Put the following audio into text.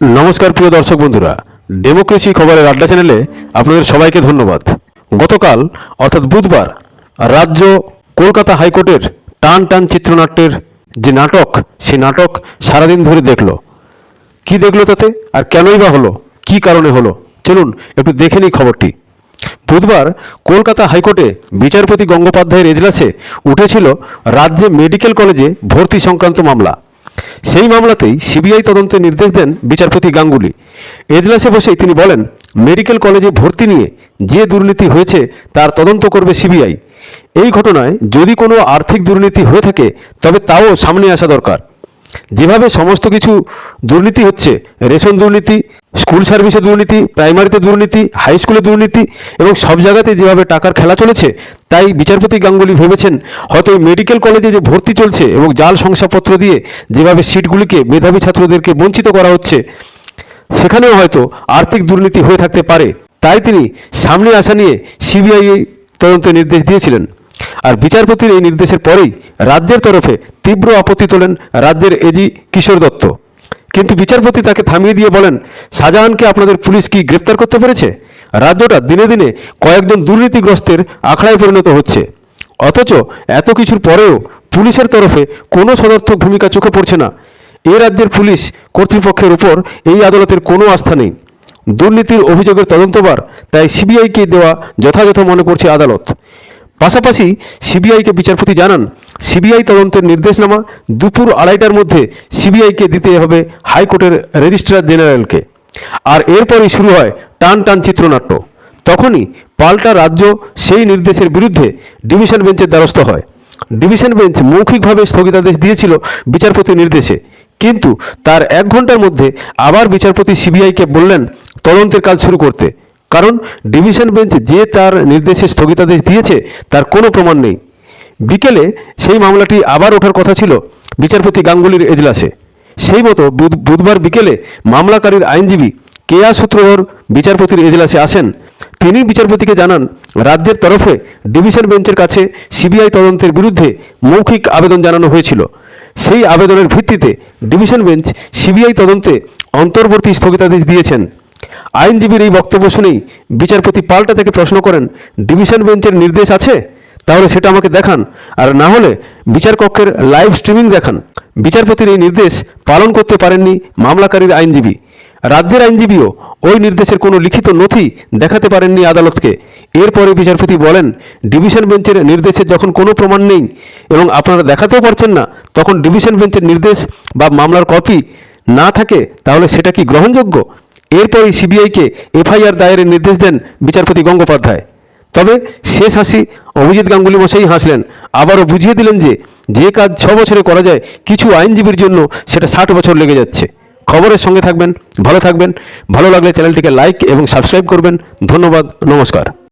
নমস্কার প্রিয় দর্শক বন্ধুরা ডেমোক্রেসি খবরের আড্ডা চ্যানেলে আপনাদের সবাইকে ধন্যবাদ। গতকাল, অর্থাৎ বুধবার, রাজ্য কলকাতা হাইকোর্টের টান টান চিত্রনাট্যের যে নাটক সে নাটক সারাদিন ধরে দেখল। কি দেখল তাতে? আর কেনই বা হলো? কি কারণে হলো? চলুন একটু দেখে নিই খবরটি। বুধবার, কলকাতা হাইকোর্টে বিচারপতি গঙ্গোপাধ্যায়ের এজলাসে উঠেছিল রাজ্যে মেডিকেল কলেজে ভর্তি সংক্রান্ত মামলা। সেই মামলাতেই সিবিআই তদন্তের নির্দেশ দেন বিচারপতি গাঙ্গুলি। এজলাসে বসেই তিনি বলেন, মেডিকেল কলেজে ভর্তি নিয়ে যে দুর্নীতি হয়েছে তার তদন্ত করবে সিবিআই। এই ঘটনায় যদি কোনো আর্থিক দুর্নীতি হয়ে থাকে, তবে তাও সামনে আসা দরকার। যেভাবে সমস্ত কিছু দুর্নীতি হচ্ছে, রেশন দুর্নীতি, স্কুল সার্ভিসে দুর্নীতি, প্রাইমারিতে দুর্নীতি, হাই স্কুলে দুর্নীতি এবং সব জায়গাতে যেভাবে টাকার খেলা চলেছে, তাই বিচারপতি গাঙ্গুলি ভেবেছেন হয়তো মেডিকেল কলেজে যে ভর্তি চলছে এবং জাল শংসাপত্র দিয়ে যেভাবে সিটগুলিকে মেধাবী ছাত্রদেরকে বঞ্চিত করা হচ্ছে, সেখানেও হয়তো আর্থিক দুর্নীতি হয়ে থাকতে পারে। তাই তিনি সামনে আসা নিয়ে সিবিআই তদন্তের নির্দেশ দিয়েছিলেন। আর বিচারপতির এই নির্দেশের পরেই রাজ্যের তরফে তীব্র আপত্তি তোলেন রাজ্যের এজি কিশোর দত্ত। কিন্তু বিচারপতি তাকে থামিয়ে দিয়ে বলেন, শাহজাহানকে আপনাদের পুলিশ কি গ্রেপ্তার করতে পেরেছে? রাজ্যটা দিনে দিনে কয়েকজন দুর্নীতিগ্রস্তের আখড়ায় পরিণত হচ্ছে। অথচ এত কিছুর পরেও পুলিশের তরফে কোনো সদর্থক ভূমিকা চোখে পড়ছে না। এ রাজ্যের পুলিশ কর্তৃপক্ষের উপর এই আদালতের কোনো আস্থা নেই। দুর্নীতির অভিযোগের তদন্তবার তাই সিবিআইকে দেওয়া যথাযথ মনে করছে আদালত। পাশাপাশি সিবিআইকে বিচারপতি জানান, সিবিআই তদন্তের নির্দেশনামা দুপুর আড়াইটার মধ্যে সিবিআইকে দিতে হবে হাইকোর্টের রেজিস্ট্রার জেনারেলকে। আর এরপরই শুরু হয় টান টান চিত্রনাট্য। তখনই পাল্টা রাজ্য সেই নির্দেশের বিরুদ্ধে ডিভিশন বেঞ্চের দ্বারস্থ হয়। ডিভিশন বেঞ্চ মৌখিকভাবে স্থগিতাদেশ দিয়েছিল বিচারপতির নির্দেশে। কিন্তু তার এক ঘণ্টার মধ্যে আবার বিচারপতি সিবিআইকে বললেন, তদন্তের কাজ শুরু করতে। কারণ ডিভিশন বেঞ্চ যে তার নির্দেশে স্থগিতাদেশ দিয়েছে, তার কোনো প্রমাণ নেই। বিকেলে সেই মামলাটি আবার ওঠার কথা ছিল বিচারপতি গাঙ্গুলির এজলাসে। সেই মতো বুধবার বিকেলে মামলাকারীর আইনজীবী কেয়া সূত্রধর বিচারপতির এজলাসে আসেন। তিনি বিচারপতিকে জানান, রাজ্যের তরফে ডিভিশন বেঞ্চের কাছে সিবিআই তদন্তের বিরুদ্ধে মৌখিক আবেদন জানানো হয়েছিল। সেই আবেদনের ভিত্তিতে ডিভিশন বেঞ্চ সিবিআই তদন্তে অন্তর্বর্তী স্থগিতাদেশ দিয়েছেন। আইনজীবীর এই বক্তব্য শুনেই বিচারপতি পাল্টা থেকে প্রশ্ন করেন, ডিভিশন বেঞ্চের নির্দেশ আছে? তাহলে সেটা আমাকে দেখান। আর না হলে বিচারকক্ষের লাইভ স্ট্রিমিং দেখান। বিচারপতির এই নির্দেশ পালন করতে পারেননি মামলাকারীর আইনজীবী। রাজ্যের আইনজীবীও ওই নির্দেশের কোনো লিখিত নথি দেখাতে পারেননি আদালতকে। এরপরে বিচারপতি বলেন, ডিভিশন বেঞ্চের নির্দেশের যখন কোনো প্রমাণ নেই এবং আপনারা দেখাতেও পারছেন না, তখন ডিভিশন বেঞ্চের নির্দেশ বা মামলার কপি না থাকে, তাহলে সেটা কি গ্রহণযোগ্য? এরপরই সিবিআইকে এফআইআর দায়েরের নির্দেশ দেন বিচারপতি গঙ্গোপাধ্যায়। তবে শেষ হাসি অভিজিৎ গাঙ্গুলি মশাই হাসলেন। আবারও বুঝিয়ে দিলেন যে যে কাজ ছ বছরে করা যায়, কিছু আইনজীবীর জন্য সেটা ষাট বছর লেগে যাচ্ছে। খবরের সঙ্গে থাকবেন, ভালো থাকবেন। ভালো লাগলে চ্যানেলটিকে লাইক এবং সাবস্ক্রাইব করবেন। ধন্যবাদ, নমস্কার।